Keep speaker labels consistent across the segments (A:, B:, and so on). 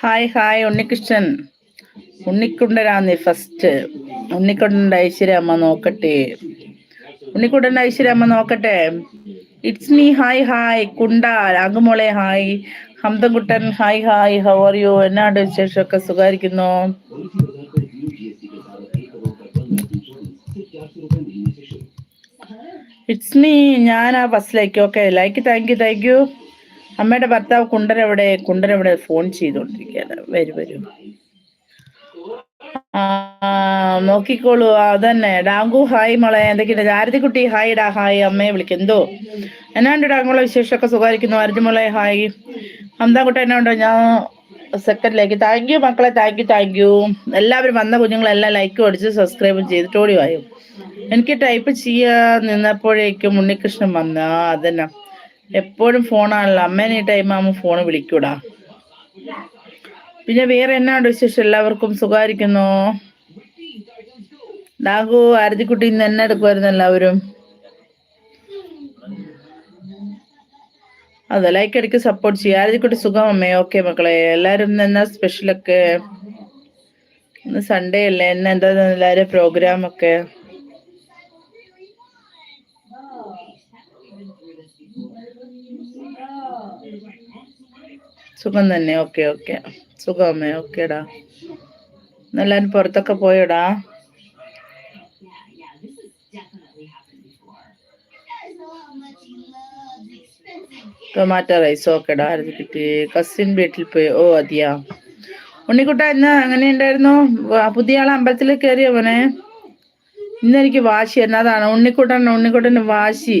A: Hi hi Unnikrishnan. ഉണ്ണിക്കുണ്ടനാന്നേ first ഉണ്ണിക്കുണ്ടന്റെ ഐശ്വര്യമ്മ നോക്കട്ടെ. ഉണ്ണിക്കുണ്ടന്റെ ഐശ്വര്യമ്മ നോക്കട്ടെ. ഇറ്റ്സ് മീ ഹായ് ഹായ് കുണ്ട രാഗമോളെ hi ഹംദൻകുട്ടൻ hi hi how are you എന്നാണ്ട് വിശേഷമൊക്കെ സുഖമായിരിക്കുന്നു. ഇറ്റ്സ് മീ ഞാൻ ആ ബസ്സിലേക്ക് okay like thank you thank you അമ്മയുടെ ഭർത്താവ് കുണ്ടരവിടെ കുണ്ടരവിടെ ഫോൺ ചെയ്തുകൊണ്ടിരിക്കുകയാണ് വരും വരും. ആ നോക്കിക്കോളൂ. അതന്നെ. ഡാങ്കു ഹായ് മോളെ. എന്തൊക്കെയുണ്ട്? ആരതിക്കുട്ടി ഹായ് ഡാ ഹായ്. അമ്മയെ വിളിക്കും. എന്തോ? എന്നാണ്ട് ഡാങ്കുള്ള വിശേഷമൊക്കെ സുഖമായിരിക്കുന്നു. ആരതിമോളെ ഹായ്. അന്താക്കുട്ട എന്നാണ്ടോ? ഞാൻ സെക്കൻഡിലേക്ക് താങ്ക് യു മക്കളെ. താങ്ക് യു താങ്ക് യു എല്ലാവരും വന്ന കുഞ്ഞുങ്ങളെല്ലാം ലൈക്കും അടിച്ച് സബ്സ്ക്രൈബും ചെയ്തിട്ട് ഓടി വായും. എനിക്ക് ടൈപ്പ് ചെയ്യാൻ നിന്നപ്പോഴേക്കും ഉണ്ണികൃഷ്ണൻ വന്ന. അതന്നെ. എപ്പോഴും ഫോണാണല്ലോ. അമ്മേനെ ഈ ടൈം ഫോൺ വിളിക്കൂടാ. പിന്നെ വേറെ എന്നാണ്ട് വിശേഷം? എല്ലാവർക്കും സുഖമായിരിക്കുന്നു? ഡാഗു ആരതിക്കുട്ടി ഇന്ന് എന്നെ എടുക്കുമായിരുന്നു എല്ലാവരും? അതെ ലൈക്ക് അടിക്ക് സപ്പോർട്ട് ചെയ്യുക ആരതിക്കുട്ടി സുഖം അമ്മേ? ഓക്കെ മക്കളെ. എല്ലാവരും ഇന്ന് എന്നാ സ്പെഷ്യലൊക്കെ ഇന്ന് സൺഡേ അല്ലേ? എന്നെന്താ എല്ലാവരും പ്രോഗ്രാം ഒക്കെ? സുഖം തന്നെ. Okay okay. സുഖമേ ഓക്കെ ഓക്കേടാ. എല്ലാരും പുറത്തൊക്കെ പോയോടാ? ടൊമാറ്റോ റൈസ് ഓക്കേടാ ആരും കിട്ടി കസിൻ വീട്ടിൽ പോയി. ഓ അതിയാ. ഉണ്ണിക്കുട്ട ഇന്ന് അങ്ങനെ ഉണ്ടായിരുന്നു പുതിയ ആളെ അമ്പലത്തിൽ കയറിയോ മോനെ? ഇന്ന് എനിക്ക് വാശി എന്നാ അതാണ് ഉണ്ണിക്കുട്ടൻ ഉണ്ണിക്കുട്ടന് വാശി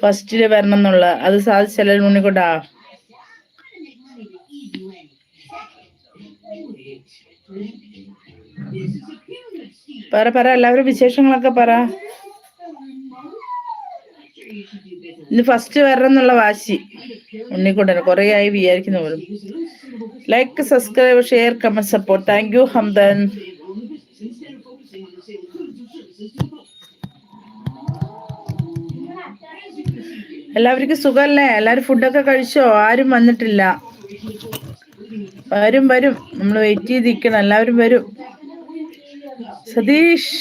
A: ഫസ്റ്റിൽ വരണം എന്നുള്ള. അത് സാധിച്ചല്ലോ ഉണ്ണിക്കുട്ടാ? പറ പറ എല്ലാവരും വിശേഷങ്ങളൊക്കെ പറ. ഇന്ന് ഫസ്റ്റ് വരണം എന്നുള്ള വാശി ഉണ്ണിക്കൊണ്ടു കുറെ ആയി വിചാരിക്കുന്ന പോലും. Like subscribe share comment support thank you Hamdan എല്ലാവർക്കും സുഖമല്ലേ എല്ലാരും ഫുഡൊക്കെ കഴിച്ചോ? ആരും വന്നിട്ടില്ല. വരും വരും. നമ്മൾ വെയിറ്റ് ചെയ്തിരിക്കണം. എല്ലാവരും വരും. സതീഷ്.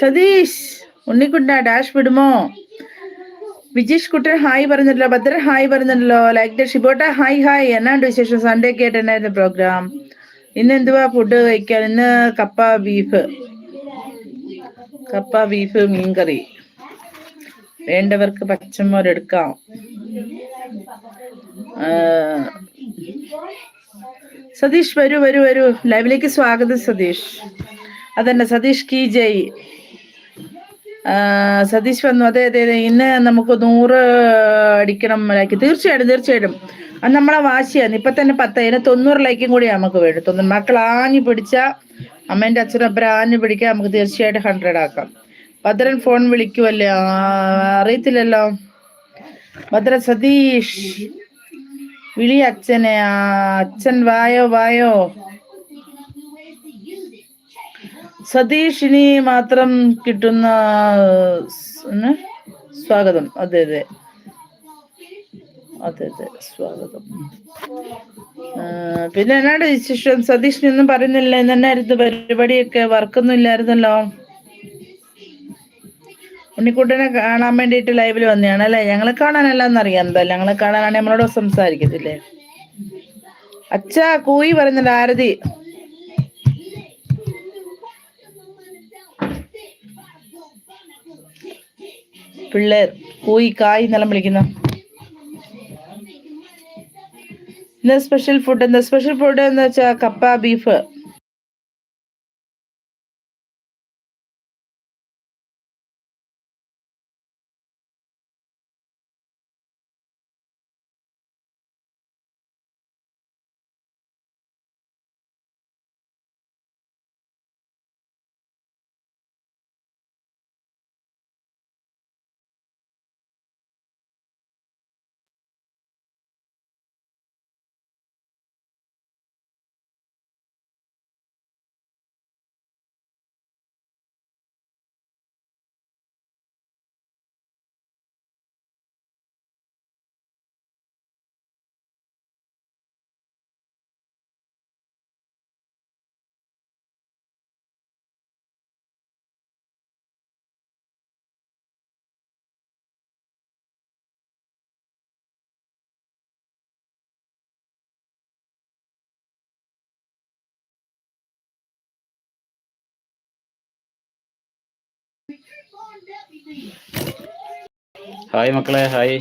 A: സതീഷ്. ഉണ്ണിക്കുട്ട ഡാഷ് വിടുമോ? വിജീഷ് കുട്ടൻ ഹായ് പറഞ്ഞല്ലോ ഭദ്ര ഹായ് പറഞ്ഞല്ലോ ദ ഷിബോട്ട ഹായ് ഹായ് എന്നാണ്ട് വിശേഷം? സൺഡേ ഒക്കെ ആയിട്ട് എന്നായിരുന്നു പ്രോഗ്രാം ഇന്ന് എന്തുവാ ഫുഡ് കഴിക്കാൻ? ഇന്ന് കപ്പ ബീഫ് കപ്പ ബീഫ് മീൻകറി. വേണ്ടവർക്ക് പച്ചമോരെടുക്കാം സതീഷ് വരൂ വരൂ വരൂ. ലൈവിലേക്ക് സ്വാഗതം സതീഷ്. അതന്നെ സതീഷ് കി ജയ്. സതീഷ് വന്നു. അതെ അതെ അതെ. ഇന്ന് നമുക്ക് നൂറ് അടിക്കണം ലൈക്ക് തീർച്ചയായിട്ടും തീർച്ചയായിട്ടും. അത് നമ്മളെ വാശിയാണ്. ഇപ്പൊ തന്നെ പത്ത് അതിന് തൊണ്ണൂറ് ലൈക്കും കൂടി നമുക്ക് വേണം. തൊണ്ണൂറ്. മക്കൾ ആഞ്ഞു പിടിച്ച അമ്മേന്റെ അച്ഛനും അപ്പുറം ആഞ്ഞു പിടിക്കാൻ നമുക്ക് തീർച്ചയായിട്ടും ഹൺഡ്രഡ് ആക്കാം. ഭദ്രൻ ഫോൺ വിളിക്കുമല്ലേ അറിയത്തില്ലല്ലോ. ഭദ്രൻ സതീഷ്. വിളി അച്ഛനെ അച്ഛൻ വായോ വായോ. സതീഷിനി മാത്രം കിട്ടുന്ന സ്വാഗതം. അതെ അതെ. അതെ അതെ. സ്വാഗതം. പിന്നെ എന്നാണ് വിശേഷം? സതീഷിനൊന്നും പറയുന്നില്ല. എന്നായിരുന്നു പരിപാടിയൊക്കെ? വർക്കൊന്നും ഇല്ലായിരുന്നല്ലോ. ഉണ്ണിക്കുട്ടനെ കാണാൻ വേണ്ടിയിട്ട് ലൈവിൽ വന്നതാണ് അല്ലേ? ഞങ്ങളെ കാണാനല്ലാന്ന് അറിയാം എന്താ ഞങ്ങളെ കാണാനാണ് നമ്മളോട് സംസാരിക്കത്തില്ലേ? അച്ഛാ കൂയി പറയുന്നുണ്ട് ആരതി. പിള്ളേർ കൂയി കായ് എന്നെല്ലാം വിളിക്കുന്ന. എന്താ സ്പെഷ്യൽ ഫുഡ് എന്താ സ്പെഷ്യൽ ഫുഡ് എന്ന് വെച്ചാൽ കപ്പ ബീഫ്
B: ഹായ് മക്കളെ ഹായ്.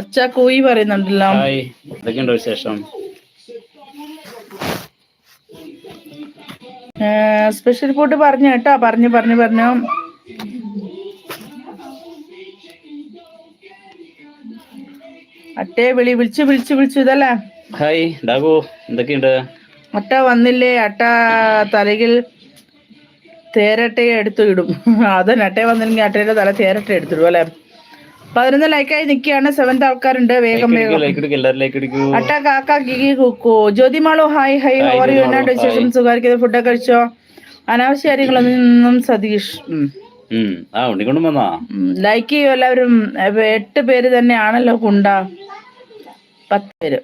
A: അച്ഛാ കൂയി പറയുന്നുണ്ടല്ലോ.
B: ഹായ്. എന്തൊക്കെയുണ്ട് വിശേഷം?
A: സ്പെഷ്യൽ ഫുഡ് പറഞ്ഞു കേട്ടോ പറഞ്ഞു പറഞ്ഞു പറഞ്ഞു. അട്ടേ വിളി വിളിച്ചു വിളിച്ചു വിളിച്ചു ഇതല്ലേ?
B: ഹായ് ഡാഗു എന്തൊക്കെയുണ്ട്?
A: അട്ട വന്നില്ലേ അട്ട തലയിൽ തേരട്ടയെ എടുത്തു ഇടും അത് അട്ടയെ വന്നില്ലെങ്കിൽ അട്ടയുടെ തല തേരട്ട എടുത്തിടും അല്ലെ? പതിനൊന്ന് ലൈക്കായി നിൽക്കുകയാണ്. സെവൻത് ആൾക്കാരുണ്ട്. വേഗം വേഗം. അട്ട കാക്ക ഗിഗി കുക്കു ജ്യോതിമാളു ഹായ് ഹൈ ഹോറി
B: ജ്യോതിമാളു,
A: എന്നാണ്ട് വിശേഷം. സുഖാരിക്കുന്നത് ഫുഡൊക്കെ കഴിച്ചോ? അനാവശ്യ കാര്യങ്ങളൊന്നും സതീഷ്. ലൈക്ക് ചെയ്യും എല്ലാവരും. എട്ട് പേര് തന്നെയാണല്ലോ കുണ്ട. പത്ത് പേര്.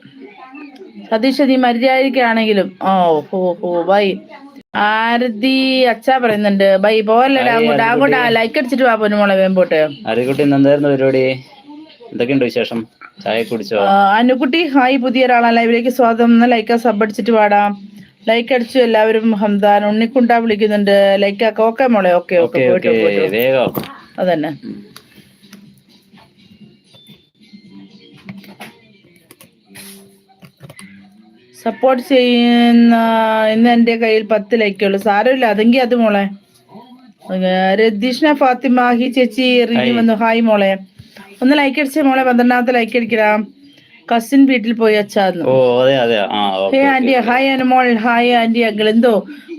A: സതീഷ് നീ മര്യാദയ്ക്കാണെങ്കിലും. ഓ ഹോ ഹോ ബൈ ആരതി അച്ഛാ പറയുന്നുണ്ട്. ബൈ
B: ഹായ്,
A: അങ്ങോട്ട് അങ്ങോട്ട് ലൈക്ക് അടിച്ചിട്ട് വാ പൊന്നുമോളെ വേമ്പോട്ട്.
B: ആര്യക്കുട്ടി എന്തായിരുന്നു പരിപാടി? എന്തൊക്കെയുണ്ട് വിശേഷം? ചായ കുടിച്ചോ?
A: അനുകുട്ടി അനുക്കുട്ടി ഹായ് പുതിയ ഒരാളാണ് ലൈവിലേക്ക് സ്വാഗതം. ലൈക്ക് സബ് അടിച്ചിട്ട് വാടാ. ലൈക്ക് അടിച്ചു എല്ലാവരും ഹംദാൻ ഉണ്ണിക്കുണ്ട വിളിക്കുന്നുണ്ട്. ലൈക്ക് ആക്കാം ഓക്കെ മോളെ ഓക്കെ ഓക്കെ അതന്നെ. സപ്പോർട്ട് ചെയ്യുന്ന ഇന്ന് എന്റെ കയ്യിൽ പത്ത് ലൈക്കുള്ളൂ സാരമില്ല അതെങ്കിൽ അത് മോളെ. രതീഷ്ണ ഫാത്തിമ ഹി ചേച്ചി
B: ഇറങ്ങി.
A: വന്നു. ഹായ് മോളെ. ഒന്ന് ലൈക്ക് അടിച്ചേ മോളെ പന്ത്രണ്ടാമത്തെ ലൈക്ക് അടിക്കണം കസിൻ വീട്ടിൽ പോയി അച്ചാന്ന് hey
B: okay
A: aunty hi Anumol hi aunty uncle. എന്തോ?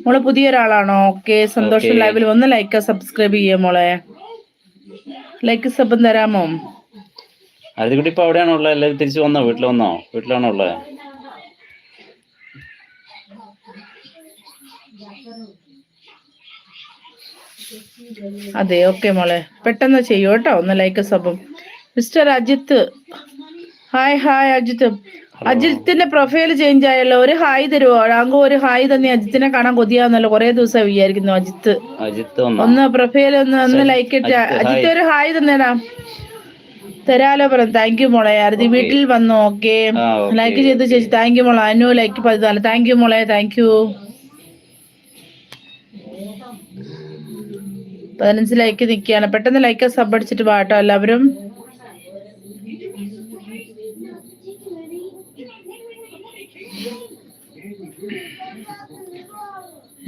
A: മോൾ പുതിയ ഒരാളാണോ ഓക്കെ. സന്തോഷം. ലൈവിൽ ഒന്ന് ലൈക്ക് സബ്സ്ക്രൈബ് ചെയ്യാം മോളെ. ലൈക്ക് സബ് തരാമോ?
B: ആര്യക്കുട്ടി ഇപ്പൊ അവിടെയാണോ ഉള്ളത്? എല്ലാവരും തിരിച്ചു വന്നോ? വീട്ടിൽ വന്നോ? വീട്ടിലാണോ ഉള്ളത്?
A: അതെ ഓക്കെ മോളെ. പെട്ടെന്ന് ചെയ്യൂ കേട്ടോ. ഒന്ന് like സബും mister Ajith. Hi hi Ajith. അജിത്തിന്റെ profile change ആയല്ലോ. ഒരു ഹായ് തരുവോ? റാങ്കോ ഒരു ഹായ് തന്നെ അജിത്തിനെ കാണാൻ കൊതിയാവുന്നല്ലോ. കുറെ ദിവസം വിചാരിക്കുന്നു അജിത്ത്.
B: അജിത്ത്
A: ഒന്ന് പ്രൊഫൈൽ ഒന്ന് ഒന്ന് ലൈക്ക് ഇട്ട.
B: അജിത്ത്,
A: അജിത്ത് ഒരു ഹായ് തന്നേടാ. തരാലോ പറ. താങ്ക് യു മോളെ. ആരതി വീട്ടിൽ വന്നു. ഓക്കെ ലൈക്ക് ചെയ്ത് ചേച്ചി. താങ്ക് യു മോളെ. അനു ലൈക്ക് പതിനാല്. താങ്ക് യു മോളെ. താങ്ക് യു പതിനഞ്ച് ലൈക്ക് നിൽക്കുകയാണ് പെട്ടെന്ന് ലൈക്ക് സബ് അടിച്ചിട്ട് പാട്ടോ എല്ലാവരും.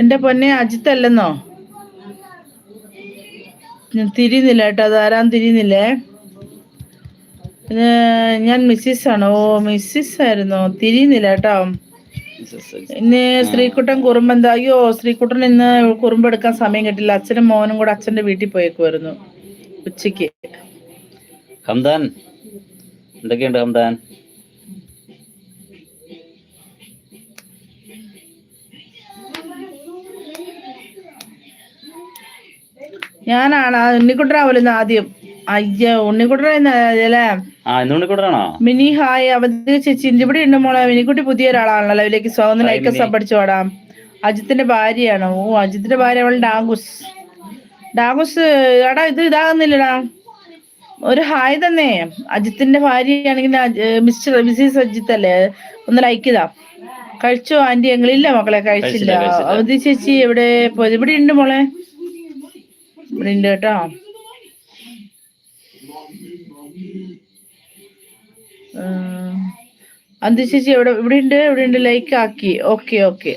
A: എന്റെ പൊന്നെ അജിത്ത് അല്ലെന്നോ? തിരിയുന്നില്ല കേട്ടോ അത് ആരാൻ തിരിയുന്നില്ലേ? ഞാൻ മിസ്സിസ് ആണോ. ഓ മിസ്സിസ് ആയിരുന്നോ? തിരിയുന്നില്ല കേട്ടോ. ഇന്ന് ശ്രീകുട്ടൻ കുറുമ്പെന്താ അയ്യോ ശ്രീകുട്ടൻ ഇന്ന് കുറുമ്പെടുക്കാൻ സമയം കിട്ടില്ല. അച്ഛനും മോനും കൂടെ അച്ഛന്റെ വീട്ടിൽ പോയേക്കുമായിരുന്നു ഉച്ചയ്ക്ക്
B: ഹംദാൻ. എന്തൊക്കെയുണ്ട് ഹംദാൻ?
A: ഞാനാണ് ആ ഉണ്ണിക്കുട്ടനാവല്ലോ ആദ്യം അയ്യോ
B: ആ ഇന്ന് ഉണ്ണിക്കുട്ടനാണോ?
A: Mini hi. അവധി ചേച്ചി ഇന്റെ ഇവിടെ ഉണ്ട് മോളെ. മിനിക്കുട്ടി പുതിയ ഒരാളാണല്ലോ. ലൈവിലേക്ക് സ്വാഗതം ലൈക്ക്
B: മിനി.
A: സബ് അടിച്ചു പാടാം. അജിത്തിന്റെ ഭാര്യയാണോ. ഓ അജിത്തിന്റെ ഭാര്യ അവൾ ഡാങ്കുസ്. ഡാങ്കുസ് എടാ ഇത് ഇതാകുന്നില്ലടാ. ഒരു ഹായ് തന്നെ. അജിത്തിന്റെ ഭാര്യയാണെങ്കിൽ മിസ്റ്റർ മിസ്സിസ് അജിത്ത് അല്ലേ? ഒന്ന് ലൈക്ക് ഇതാ. കഴിച്ചോ ആന്റി ഞങ്ങളില്ല മക്കളെ കഴിച്ചില്ല. അവധി ചേച്ചി എവിടെ ഇവിടെ ഉണ്ട് മോളെ. ഇവിടെ ഉണ്ട് കേട്ടോ. അന്തി ചേച്ചി എവിടെ ഇവിടെ ഉണ്ട് ഇവിടെ ഉണ്ട് ലൈക്ക് ആക്കി ഓക്കെ ഓക്കെ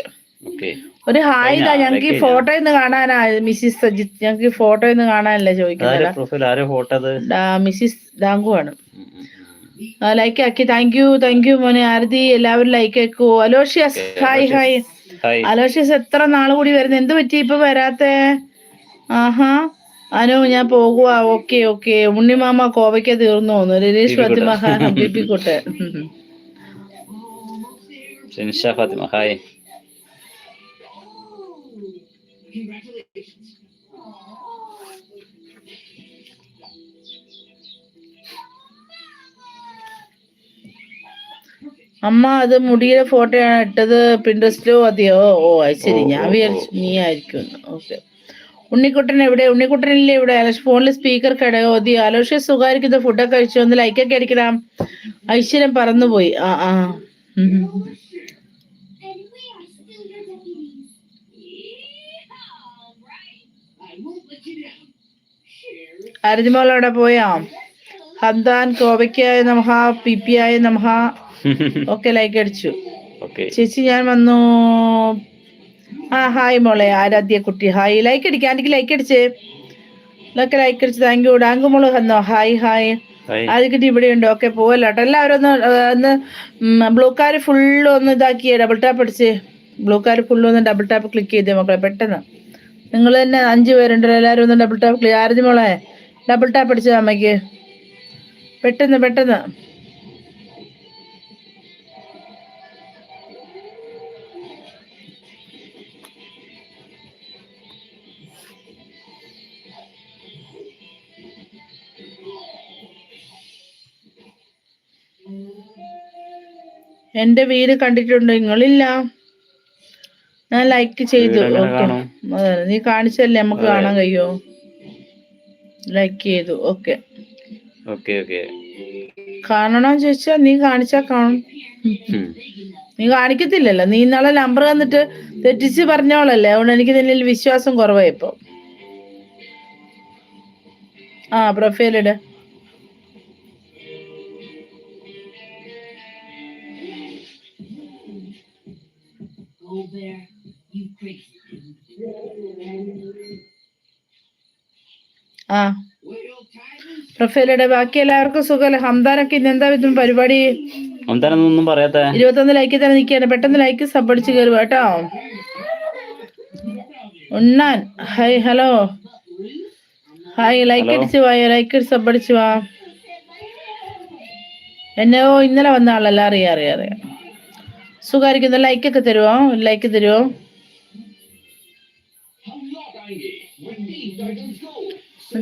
A: ഒരു ഹായ് ഇതാ? ഞങ്ങൾക്ക് ഫോട്ടോ ഇന്ന് കാണാനാ മിസ്സിസ് സജിത്ത് ഞങ്ങൾക്ക് ഫോട്ടോ ഇന്ന് കാണാനല്ലേ ചോദിക്കുന്നത് മിസ്സിസ് ദാങ്കു ആണ്. ലൈക്ക് ആക്കി. താങ്ക് യു താങ്ക് യു മോനെ ആരതി. എല്ലാവരും ലൈക്ക് ആക്കൂ. അലോഷ്യസ് ഹായ് ഹായ് അലോഷ്യസ് എത്ര നാൾ കൂടി വരുന്നത് എന്ത് പറ്റി ഇപ്പൊ വരാത്തേ? ആഹാ. അനു ഞാൻ പോകുക ഓക്കെ ഓക്കെ. ഉണ്ണിമാമ കോവയ്ക്ക തീർന്നു? തോന്നുന്നു രതീഷ് ഫാത്തിമ
B: ഷിൻഷ ഫാത്തിമ ഹായ്.
A: അമ്മ അത് മുടിയുടെ ഫോട്ടോയാണ് ഇട്ടത് പിൻട്രസ്റ്റിലോ അതെയോ? ഓ അത് ശരി. ഞാൻ വിചാരിച്ചു നീ ആയിരിക്കും. ഓക്കെ. ഉണ്ണിക്കുട്ടൻ എവിടെ? ഉണ്ണിക്കുട്ടനില്ലേ ഇവിടെ? ഫോണിൽ സ്പീക്കർ കടയോ അതി ആലോഷ്യ സുഖായിരിക്കുന്ന. ഫുഡൊക്കെ കഴിച്ചു. ഒന്ന് ലൈക്കൊക്കെ അടിക്കണം. ഐശ്വര്യം പറന്നുപോയി. ആ ആ. അവിടെ പോയാ? ഹന്താൻ കോവയ്ക്കായ നമഹ പി പി ആയ നമഹ. ഒക്കെ ലൈക്ക് അടിച്ചു. ചേച്ചി ഞാൻ വന്നു? ആ ഹായ് മോളെ ആരാധ്യ കുട്ടി. ഹായ്. ലൈക്ക് അടിക്കുക ആന്റിക്ക് ലൈക്ക് അടിച്ചേ. ഇതൊക്കെ ലൈക്ക് അടിച്ച്. താങ്ക് യു ഡാങ്ക് മോൾ വന്നോ? Hi hi. ആദ്യക്കിട്ട് ഇവിടെ ഉണ്ട്. ഓക്കെ പോവല്ലോ. കേട്ടോ. എല്ലാവരും ഒന്ന് ഒന്ന് ബ്ലൂക്കാർ ഫുള്ള് ഒന്ന് ഇതാക്കിയേ ഡബിൾ ടാപ്പ് അടിച്ച്. ബ്ലൂക്കാർ ഫുള്ള് ഒന്ന് ഡബിൾ ടാപ്പ് ക്ലിക്ക് ചെയ്തേ മക്കളെ. പെട്ടെന്ന്. നിങ്ങൾ തന്നെ അഞ്ച് പേരുണ്ടല്ലോ എല്ലാവരും ഒന്ന് ഡബിൾ ടാപ്പ് ക്ലിക്ക് ആരതി മോളെ ഡബിൾ ടാപ്പ് അടിച്ചത് അമ്മയ്ക്ക്. പെട്ടെന്ന് പെട്ടെന്ന്. എന്റെ വീട് കണ്ടിട്ടുണ്ടോ? നിങ്ങളില്ല. ഞാൻ ലൈക്ക് ചെയ്തു. ഓക്കെ നീ കാണിച്ചല്ലേ നമുക്ക് കാണാൻ കഴിയോ? ലൈക്ക് ചെയ്തു. ഓക്കെ
B: ഓക്കെ ഓക്കെ
A: കാണണോന്ന് ചോദിച്ചാ നീ കാണിച്ചാ കാണും. നീ കാണിക്കത്തില്ലല്ലോ. നീ ഇന്നാളെ നമ്പർ തന്നിട്ട് തെറ്റിച്ച് പറഞ്ഞോളല്ലേ അതുകൊണ്ട് എനിക്ക് നിന്നിൽ വിശ്വാസം കുറവായിപ്പോ ആ പ്രൊഫൈലിട് ആ. പ്രൊഫൈലിടെ ബാക്കി എല്ലാവർക്കും സുഖമല്ലേ? ഹംദാനൊക്കെ ഇന്ന് എന്താ ഇതും പരിപാടി?
B: എന്താണെന്നൊന്നും പറയാത്ത.
A: ഇരുപത്തൊന്ന് ലൈക്ക് തന്നെ നിൽക്കുകയാണ്. പെട്ടെന്ന് ലൈക്ക് സബ് അടിച്ച് കയറുക കേട്ടോ. ഉണ്ണാൻ. Hi hello hi like
B: Hello.
A: അടിച്ച് വായോ ലൈക്ക് അടിച്ച് അടിച്ച് വാ. എന്നെ ഓ ഇന്നലെ വന്ന ആളല്ല അറിയാം അറിയാം അറിയാം. സുഖമായിരിക്കുന്ന ലൈക്കൊക്കെ തരുമോ ലൈക്ക് തരുമോ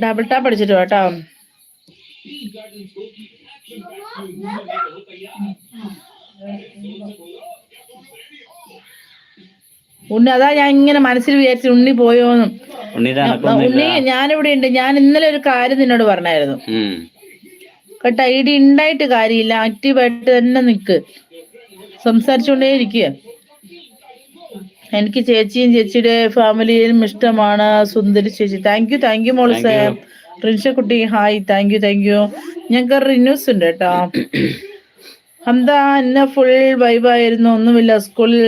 A: ഡബിൾ ടാപ്പ് അടിച്ചിട്ട് കേട്ടോ ഉണ്ണി അതാ ഞാൻ ഇങ്ങനെ മനസ്സിൽ വിചാരിച്ചു ഉണ്ണി പോയോന്നും. ഉണ്ണി ഞാനിവിടെ ഉണ്ട്. ഞാൻ ഇന്നലെ ഒരു കാര്യം നിന്നോട് പറഞ്ഞായിരുന്നു. കേട്ടോ ഡി ഉണ്ടായിട്ട് കാര്യമില്ല. ആക്റ്റീവായിട്ട് തന്നെ നിക്ക്. സംസാരിച്ചുകൊണ്ടേ ഇരിക്കുക എനിക്ക് ചേച്ചിയും ചേച്ചിയുടെ ഫാമിലിയും ഇഷ്ടമാണ് സുന്ദരി ചേച്ചി. താങ്ക് യു താങ്ക് യു മോൾ
B: Thank
A: Rinsha റിൻഷക്കുട്ടി hi thank you thank you ഞങ്ങൾക്ക് റിന്യൂസ് ഉണ്ട് കേട്ടോ. എന്താ എന്നെ ഫുൾ വൈബായിരുന്നു ഒന്നുമില്ല. സ്കൂളിൽ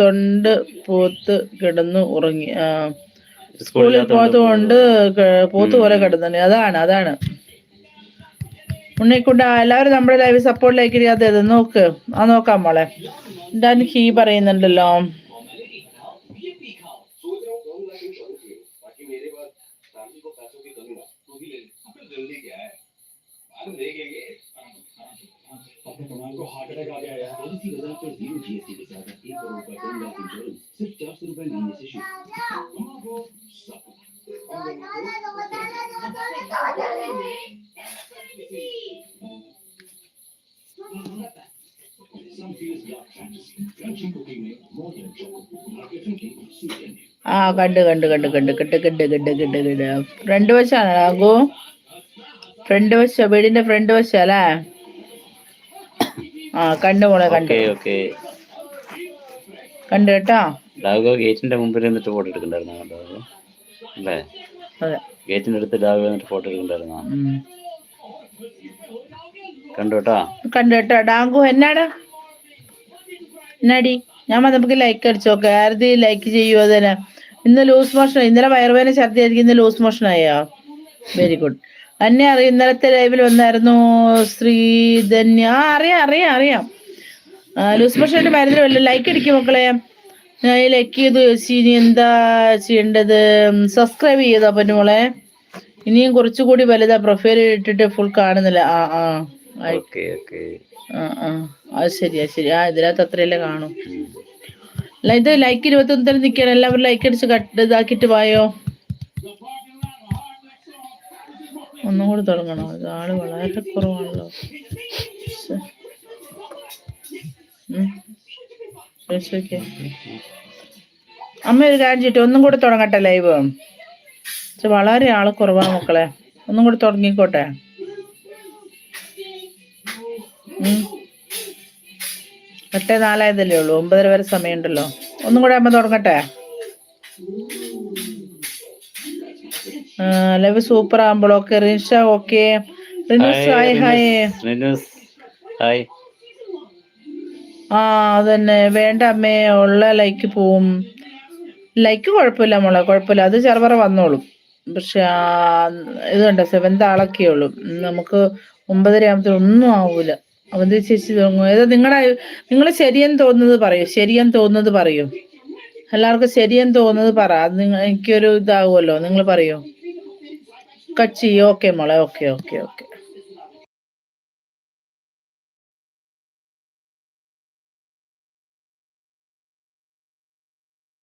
A: തൊണ്ട് പോത്ത് കിടന്നു ഉറങ്ങി. സ്കൂളിൽ പോത്തുകൊണ്ട് പോത്ത് പോലെ കിടന്നു. അതാണ് അതാണ്. ഉണ്ണിക്കുണ്ട എല്ലാവരും നമ്മുടെ ലൈവ് സപ്പോർട്ടിലേക്ക് ഇരിക്കാതെ ഇത് നോക്ക് ആ നോക്കാം മോളെ എന്താണ് ഹീ പറയുന്നുണ്ടല്ലോ ആ കണ്ട് കണ്ട് കണ്ട് കണ്ട് കിട്ട് കിട്ട് കിട്ട് കിട്ട് കിട്ട് ഫ്രണ്ട് വശാണ് ആകോ ഫ്രണ്ട് വശ വീടിന്റെ ഫ്രണ്ട് വശ അല്ലേ? ആ കണ്ടു മോളെ കണ്ടു. കണ്ടു കേട്ടോ?
B: ഡാഗോ ഗേറ്റിന്റെ മുമ്പിൽ നിന്നിട്ട് ഫോട്ടോ എടുക്കണ്ടായിരുന്നു? ഡാഗോ? അല്ലേ? ഗേറ്റിന്റെ അടുത്ത് ഡാഗോ എന്നിട്ട് ഫോട്ടോ എടുക്കണ്ടായിരുന്നു? കണ്ടു കേട്ടോ?
A: ഡാങ്കു എന്നാടാ? എന്നാടി? ഞാൻ നമുക്ക് ലൈക്ക് അടിച്ചോ ആരതി ലൈക്ക് ചെയ്യുവോ അതന്നെ. ഇന്ന് ലൂസ് മോഷൻ ഇന്നലെ വയറുവേദന ഛർദി ആയിരിക്കും. ഇന്ന് ലൂസ് മോഷൻ ആയോ? വെരി ഗുഡ് എന്നെ അറിയാം ഇന്നലത്തെ ലൈവിൽ വന്നായിരുന്നു ശ്രീധന്യ ആ അറിയാം അറിയാം അറിയാം. ലൂസ് മോഷന്റെ മരുന്നിന് വല്ല ലൈക്ക് അടിക്കും മക്കളെ. ലൈക്ക് ചെയ്തു ചേച്ചി ഇനി എന്താ ചെയ്യേണ്ടത്? സബ്സ്ക്രൈബ് ചെയ്തോ പൊന്നുമോളെ ഇനിയും കുറച്ചുകൂടി വലുതാ പ്രൊഫൈൽ ഇട്ടിട്ട് ഫുൾ കാണുന്നില്ല. ആ ആ. ആ ആ. അത് ശരിയാ ശരി. ആ ഇതിനകത്ത് അത്രയല്ലേ കാണും. അല്ല ഇത് ലൈക്ക് ഇരുപത്തി ഒന്ന് തന്നെ നിൽക്കണം എല്ലാവരും ലൈക്ക് അടിച്ച് കട്ട് ഇതാക്കിട്ട് പോയോ ഒന്നും കൂടി തുടങ്ങണോ? ആൾ വളരെ കുറവാണല്ലോ. അമ്മ ഒരു കാര്യം ചെയ്യട്ടെ. ഒന്നും കൂടെ തുടങ്ങട്ടെ ലൈവ് വളരെ ആൾ കുറവാ മക്കളെ. ഒന്നും കൂടി തുടങ്ങിക്കോട്ടെ. എട്ട് നാലായതല്ലേ ഉള്ളൂ ഒമ്പതര വരെ സമയമുണ്ടല്ലോ. ഒന്നും കൂടെ അമ്മ തുടങ്ങട്ടെ. Love super ആകുമ്പോഴൊക്കെ Rinsha okay. Rinoos hi hi. ആ അതന്നെ. വേണ്ട അമ്മേ ഉള്ള ലൈക്ക് പോവും. ലൈക്ക് കുഴപ്പമില്ല മോളെ കുഴപ്പമില്ല. അത് ചെറുപറ വന്നോളും. പക്ഷെ ഇത് കണ്ട? സെവൻത് ആളൊക്കെ ഉള്ളൂ. നമുക്ക് ഒമ്പതര ആകുമ്പത്തിന് ഒന്നും ആവൂല. അവന്തി ചേച്ചി തുടങ്ങും ഏതാ നിങ്ങളുടെ നിങ്ങൾ ശരിയെന്ന് തോന്നുന്നത് പറയൂ. ശരിയെന്ന് തോന്നുന്നത് പറയൂ. എല്ലാവർക്കും ശരിയെന്ന് തോന്നുന്നത് പറ. അത് നിങ്ങൾ എനിക്കൊരു ഇതാവുമല്ലോ. നിങ്ങൾ പറയൂ. കച്ചി ഓക്കെ മോളെ. Okay okay okay.